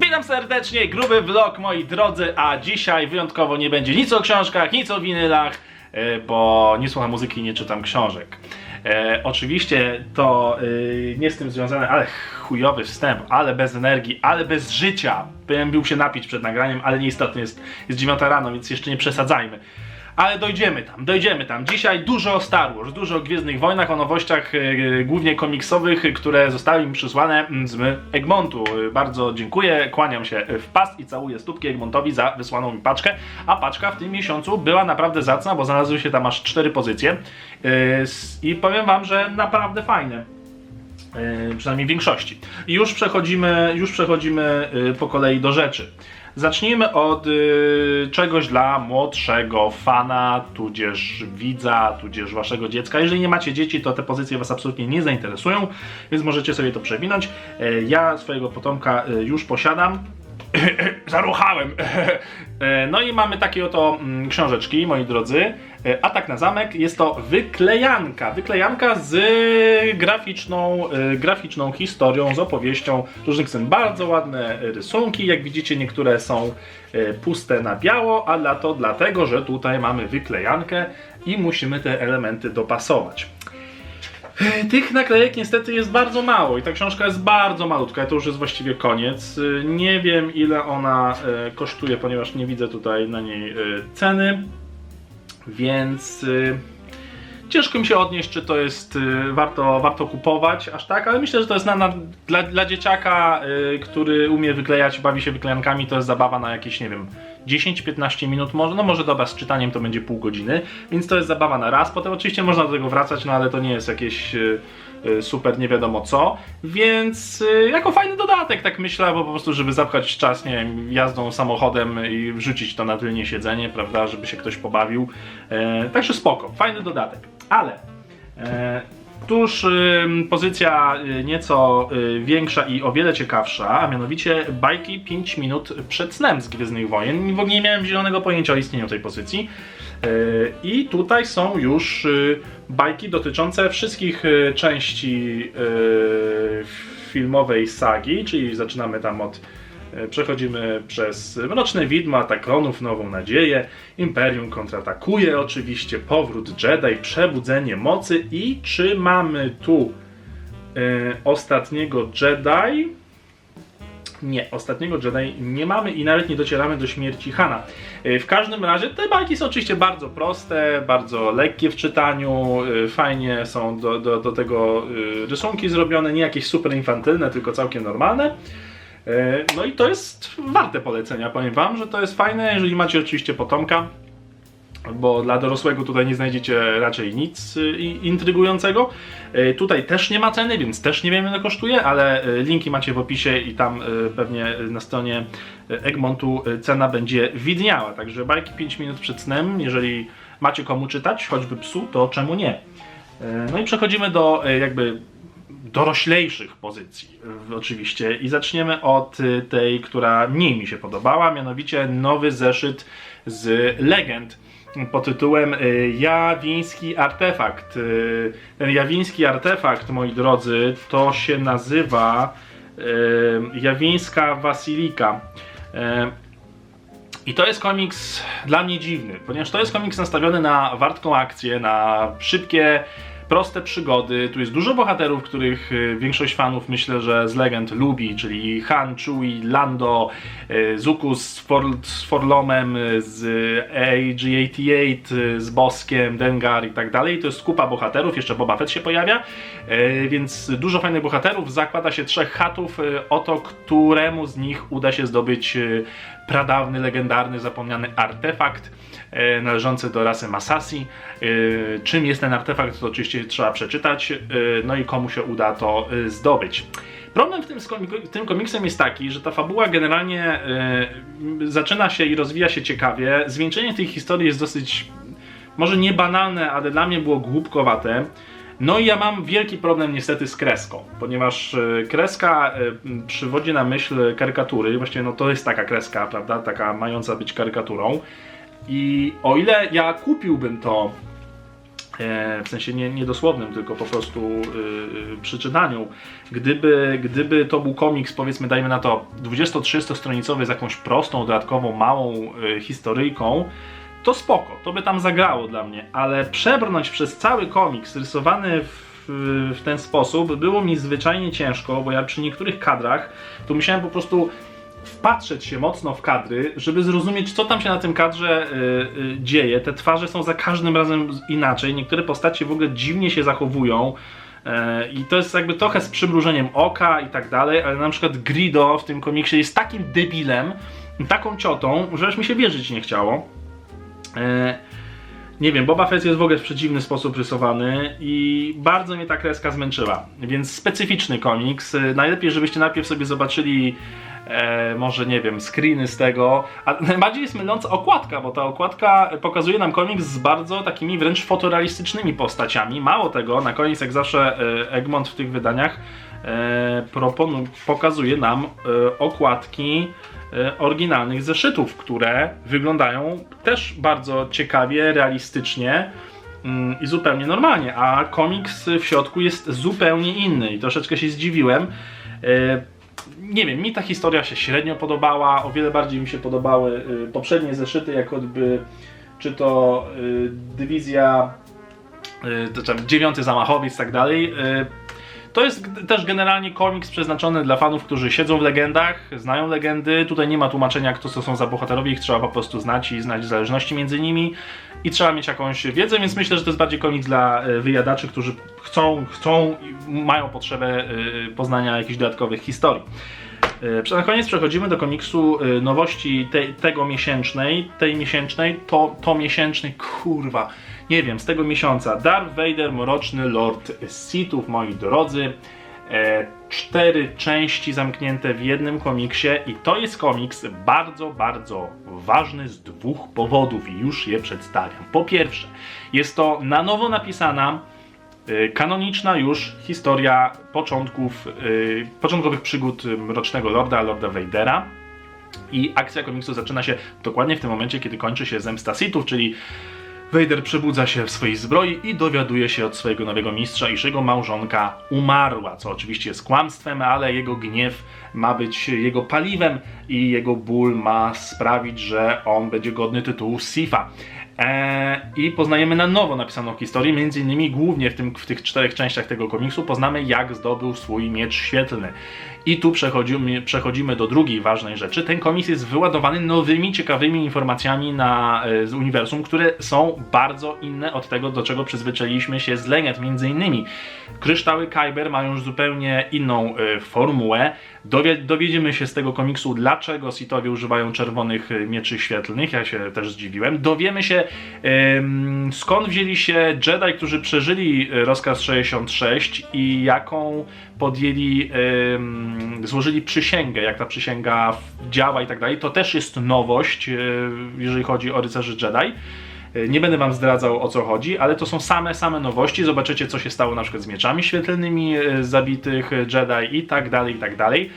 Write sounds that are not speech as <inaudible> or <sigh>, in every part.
Witam serdecznie, gruby vlog moi drodzy, a dzisiaj wyjątkowo nie będzie nic o książkach, nic o winylach, e, bo nie słucham muzyki nie czytam książek. E, oczywiście to e, nie z tym związane, ale chujowy wstęp, ale bez energii, ale bez życia. Bym był się napić przed nagraniem, ale niestety jest, jest 9 rano, więc jeszcze nie przesadzajmy. Ale dojdziemy tam, dojdziemy tam. Dzisiaj dużo o Star Wars, dużo o Gwiezdnych Wojnach, o nowościach e, głównie komiksowych, które zostały mi przysłane z Egmontu. E, Bardzo dziękuję, kłaniam się w pas i całuję stópki Egmontowi za wysłaną mi paczkę. A paczka w tym miesiącu była naprawdę zacna, bo znalazły się tam aż cztery pozycje. S- I powiem wam, że naprawdę fajne. E, przynajmniej w większości. I już przechodzimy, już przechodzimy e, po kolei do rzeczy. Zacznijmy od e, czegoś dla młodszego fana, tudzież widza, tudzież waszego dziecka. Jeżeli nie macie dzieci, to te pozycje was absolutnie nie zainteresują, więc możecie sobie to przewinąć. E, Ja swojego potomka e, już posiadam. <coughs> Zaruchałem. <coughs> E, No i mamy takie oto mm, książeczki, moi drodzy. E, Atak na zamek jest to wyklejanka. Wyklejanka z graficzną, e, graficzną historią, z opowieścią różnych scen. Bardzo ładne rysunki. Jak widzicie, niektóre są e, puste na biało, a to dlatego, że tutaj mamy wyklejankę i musimy te elementy dopasować. Tych naklejek niestety jest bardzo mało i ta książka jest bardzo malutka, to już jest właściwie koniec. Nie wiem ile ona kosztuje, ponieważ nie widzę tutaj na niej ceny, więc e, ciężko mi się odnieść, czy to jest e, warto, warto kupować aż tak, ale myślę, że to jest na, na, dla, dla dzieciaka, e, który umie wyklejać, bawi się wyklejankami, to jest zabawa na jakieś, nie wiem, 10-15 minut może, no może dobra, z czytaniem to będzie pół godziny, więc to jest zabawa na raz, potem oczywiście można do tego wracać, no ale to nie jest jakieś e, super nie wiadomo co, więc e, jako fajny dodatek, tak myślę, bo po prostu żeby zapchać czas, nie wiem, jazdą samochodem i wrzucić to na tylnie siedzenie, prawda, żeby się ktoś pobawił, e, także spoko, fajny dodatek, ale e, Tuż pozycja y, nieco y, większa i o wiele ciekawsza, a mianowicie bajki 5 minut przed snem z Gwiezdnych Wojen. W ogóle nie miałem zielonego pojęcia o istnieniu tej pozycji. Y, I tutaj są już bajki dotyczące wszystkich części filmowej sagi, czyli zaczynamy tam od Przechodzimy przez Mroczne Widmo, Atak Kronów, Nową Nadzieję, Imperium kontratakuje oczywiście, Powrót Jedi, Przebudzenie Mocy i czy mamy tu e, ostatniego Jedi? Nie, ostatniego Jedi nie mamy i nawet nie docieramy do śmierci Hana. E, W każdym razie te bajki są oczywiście bardzo proste, bardzo lekkie w czytaniu, e, fajnie są do, do, do tego e, rysunki zrobione, nie jakieś super infantylne, tylko całkiem normalne. E, No i to jest warte polecenia, powiem wam, że to jest fajne, jeżeli macie oczywiście potomka, bo dla dorosłego tutaj nie znajdziecie raczej nic y, intrygującego. E, Tutaj też nie ma ceny, więc też nie wiem ile kosztuje, ale e, linki macie w opisie i tam pewnie na stronie Egmontu cena będzie widniała. Także bajki 5 minut przed snem, jeżeli macie komu czytać, choćby psu, to czemu nie? No i przechodzimy do jakby doroślejszych pozycji, w- oczywiście. I zaczniemy od y, tej, która mniej mi się podobała, mianowicie nowy zeszyt z legend pod tytułem y, Jawiński Artefakt. Ten Jawiński Artefakt, moi drodzy, to się nazywa Jawińska Wasilika. I to jest komiks dla mnie dziwny, ponieważ to jest komiks nastawiony na wartką akcję, na szybkie, proste przygody. Tu jest dużo bohaterów, których y, większość fanów myślę, że z legend lubi, czyli Han, Chewie, Lando, y, Zuko z, For, z Forlomem, y, z AG-88, y, z Boskiem, Dengar i tak dalej. To jest kupa bohaterów, jeszcze Boba Fett się pojawia, więc dużo fajnych bohaterów. Zakłada się trzech chatów, y, oto któremu z nich uda się zdobyć pradawny, legendarny, zapomniany artefakt należący do rasy Masasi. E, czym jest ten artefakt, to oczywiście trzeba przeczytać, e, no i komu się uda to e, zdobyć. Problem w tym, tym komiksem jest taki, że ta fabuła generalnie e, zaczyna się i rozwija się ciekawie. Zwieńczenie tej historii jest dosyć, może nie banalne, ale dla mnie było głupkowate. No i ja mam wielki problem niestety z kreską, ponieważ e, kreska e, przywodzi na myśl karykatury, właściwie no to jest taka kreska, prawda, taka mająca być karykaturą. I o ile ja kupiłbym to E, w sensie nie, niedosłownym, tylko po prostu y, y, czytaniu. Gdyby, gdyby to był komiks, powiedzmy, dajmy na to 20-30 stronicowy z jakąś prostą, dodatkową, małą y, historyjką, to spoko, to by tam zagrało dla mnie, ale przebrnąć przez cały komiks rysowany w, w ten sposób było mi zwyczajnie ciężko, bo ja przy niektórych kadrach to musiałem po prostu wpatrzeć się mocno w kadry, żeby zrozumieć, co tam się na tym kadrze y, y, dzieje. Te twarze są za każdym razem inaczej. Niektóre postacie w ogóle dziwnie się zachowują. E, I to jest jakby trochę z przymrużeniem oka i tak dalej, ale na przykład Grido w tym komiksie jest takim debilem, taką ciotą, że aż mi się wierzyć nie chciało. Nie wiem, Boba Fett jest w ogóle w przeciwny sposób rysowany i bardzo mnie ta kreska zmęczyła. Więc specyficzny komiks. Najlepiej, żebyście najpierw sobie zobaczyli e, może nie wiem, screeny z tego. A najbardziej jest myląca okładka, bo ta okładka pokazuje nam komiks z bardzo takimi wręcz fotorealistycznymi postaciami. Mało tego, na koniec jak zawsze e, Egmont w tych wydaniach proponu- pokazuje nam e, okładki e, oryginalnych zeszytów, które wyglądają też bardzo ciekawie, realistycznie mm, i zupełnie normalnie, a komiks w środku jest zupełnie inny i troszeczkę się zdziwiłem. E, Nie wiem, mi ta historia się średnio podobała, o wiele bardziej mi się podobały poprzednie zeszyty, jak choćby czy to dywizja, to dziewiąty zamachowiec i tak dalej. To jest też generalnie komiks przeznaczony dla fanów, którzy siedzą w legendach, znają legendy. Tutaj nie ma tłumaczenia, kto to są za bohaterowie, ich trzeba po prostu znać i znać zależności między nimi. I trzeba mieć jakąś wiedzę, więc myślę, że to jest bardziej komiks dla e, wyjadaczy, którzy chcą, chcą mają potrzebę e, poznania jakichś dodatkowych historii. E, Na koniec przechodzimy do komiksu nowości tej, tego miesięcznej, tej miesięcznej, to, to miesięcznej, kurwa, nie wiem, z tego miesiąca. Darth Vader, Mroczny Lord Sithów, moi drodzy. E, cztery części zamknięte w jednym komiksie i to jest komiks bardzo, bardzo ważny z dwóch powodów i już je przedstawiam. Po pierwsze, jest to na nowo napisana y, kanoniczna już historia początków, y, początkowych przygód Mrocznego Lorda, Lorda Vadera. I akcja komiksu zaczyna się dokładnie w tym momencie, kiedy kończy się zemsta Sithów, czyli Vader przebudza się w swojej zbroi i dowiaduje się od swojego nowego mistrza, iż jego małżonka umarła, co oczywiście jest kłamstwem, ale jego gniew ma być jego paliwem i jego ból ma sprawić, że on będzie godny tytułu Sifa. Eee, I poznajemy na nowo napisaną historię, między innymi głównie w, tym, w tych czterech częściach tego komiksu poznamy jak zdobył swój miecz świetlny. I tu przechodzimy, przechodzimy do drugiej ważnej rzeczy. Ten komiks jest wyładowany nowymi, ciekawymi informacjami na, e, z uniwersum, które są bardzo inne od tego, do czego przyzwyczailiśmy się z legend. Między innymi kryształy Kyber mają już zupełnie inną e, formułę. Dowie, dowiedziemy się z tego komiksu, dlaczego Sithowie używają czerwonych e, mieczy świetlnych. Ja się też zdziwiłem. Dowiemy się, skąd wzięli się Jedi, którzy przeżyli e, rozkaz 66 i jaką podjęli, złożyli przysięgę, jak ta przysięga działa i tak dalej. To też jest nowość, e, jeżeli chodzi o rycerzy Jedi. E, Nie będę wam zdradzał o co chodzi, ale to są same, same nowości. Zobaczycie, co się stało na przykład z mieczami świetlnymi e, zabitych e, Jedi i tak dalej, i tak dalej.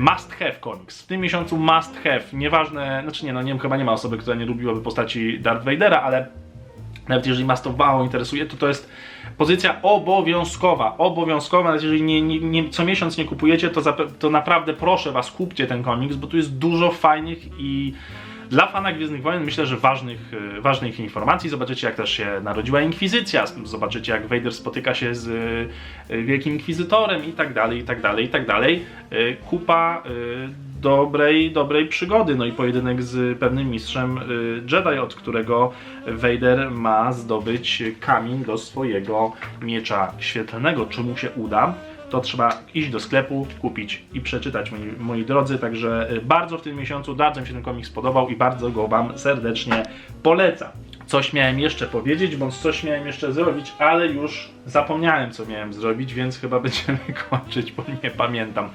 Must have komiks. W tym miesiącu must have. Nieważne, znaczy nie, no nie wiem, chyba nie ma osoby, która nie lubiłaby postaci Darth Vadera, ale nawet jeżeli was to mało interesuje, to to jest pozycja obowiązkowa. Obowiązkowa, nawet jeżeli nie, nie, nie, co miesiąc nie kupujecie, to, to naprawdę proszę was, kupcie ten komiks, bo tu jest dużo fajnych i dla fana Gwiezdnych Wojen myślę, że ważnych, e, ważnych informacji. Zobaczycie, jak też się narodziła Inkwizycja, zobaczycie, jak Vader spotyka się z e, Wielkim Inkwizytorem i tak dalej, i tak dalej, i tak dalej. E, Kupa dobrej, dobrej przygody, no i pojedynek z pewnym mistrzem Jedi, od którego Vader ma zdobyć kamień do swojego miecza świetlnego. Czy mu się uda? To trzeba iść do sklepu, kupić i przeczytać, moi, moi drodzy. Także y, bardzo w tym miesiącu bardzo mi się ten komiks podobał i bardzo go Wam serdecznie polecam. Coś miałem jeszcze powiedzieć, bądź coś miałem jeszcze zrobić, ale już zapomniałem, co miałem zrobić, więc chyba <laughs> będziemy kończyć, bo nie pamiętam.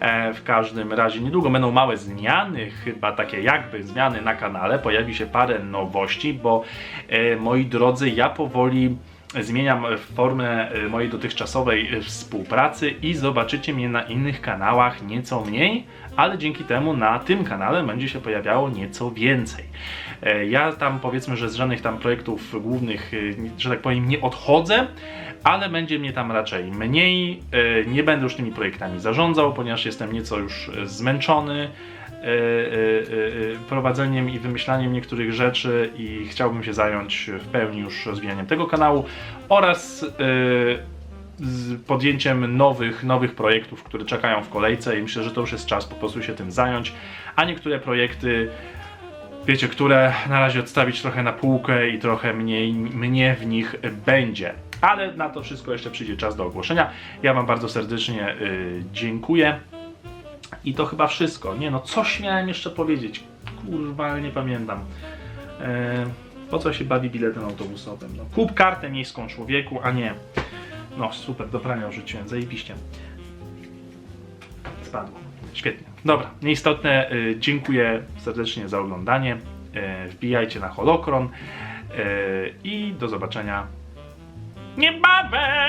E, w każdym razie niedługo będą małe zmiany, chyba takie jakby zmiany na kanale. Pojawi się parę nowości, bo e, moi drodzy, ja powoli zmieniam formę e, mojej dotychczasowej e, współpracy i zobaczycie mnie na innych kanałach nieco mniej, ale dzięki temu na tym kanale będzie się pojawiało nieco więcej. E, Ja tam powiedzmy, że z żadnych tam projektów głównych, nie- że tak powiem, nie odchodzę, ale będzie mnie tam raczej mniej. E, Nie będę już tymi projektami zarządzał, ponieważ jestem nieco już e, zmęczony prowadzeniem i wymyślaniem niektórych rzeczy i chciałbym się zająć w pełni już rozwijaniem tego kanału oraz e, z podjęciem nowych, nowych projektów, które czekają w kolejce i myślę, że to już jest czas po prostu się tym zająć, a niektóre projekty wiecie, które na razie odstawić trochę na półkę i trochę mniej mnie w nich będzie. Ale na to wszystko jeszcze przyjdzie czas do ogłoszenia. Ja Wam bardzo serdecznie y, dziękuję. I to chyba wszystko. Nie no, coś miałem jeszcze powiedzieć. Kurwa, nie pamiętam. E, po co się bawi biletem autobusowym? No, kup kartę miejską człowieku, a nie. No super, do prania rzuciłem, zajebiście. Spadło. Świetnie. Dobra, nieistotne. y, Dziękuję serdecznie za oglądanie. Y, Wbijajcie na Holokron y, i do zobaczenia niebawem!